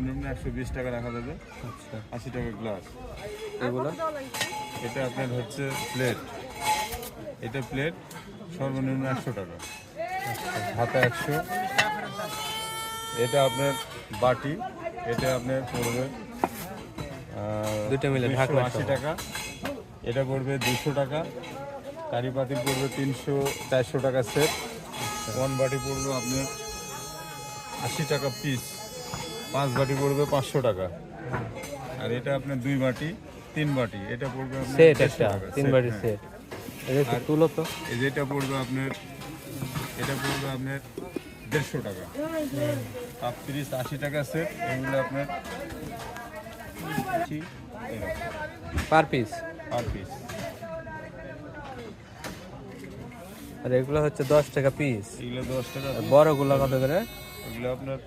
সর্বনিম্ন একশো বিশ টাকা রাখা যাবে। আচ্ছা। আশি টাকা গ্লাস এগুলো? এটা আপনার হচ্ছে প্লেট এটা প্লেট সর্বনিম্ন একশো টাকা। হাতা একশো। এটা আপনার বাটি। এটা আপনার পড়বে দুইটা মিলে আশি টাকা। এটা পড়বে দুশো টাকা। কারি পাতিল পড়বে তিনশো চারশো টাকা সেট ওয়ান বাটি পড়বে আপনার আশি টাকা পিস পাঁচ বাটি পড়বে পাঁচশো টাকা। আর এটা আপনার দুই বাটি তিন বাটি এটা পড়বে সেট 150 একটা তিন বাড়ির হ্যাঁ। সেট। এটা তুলো তো। যেটা পড়বে আপনার এটা পড়বে আপনার দেড়শো টাকা। কাপ তিরিশ আশি টাকা সেট এগুলো আপনার পার পিস? Per piece. আর এগুলো হচ্ছে দশ টাকা পিস। এগুলো দশ টাকা। বড়গুলো কত করে? এগুলো আপনার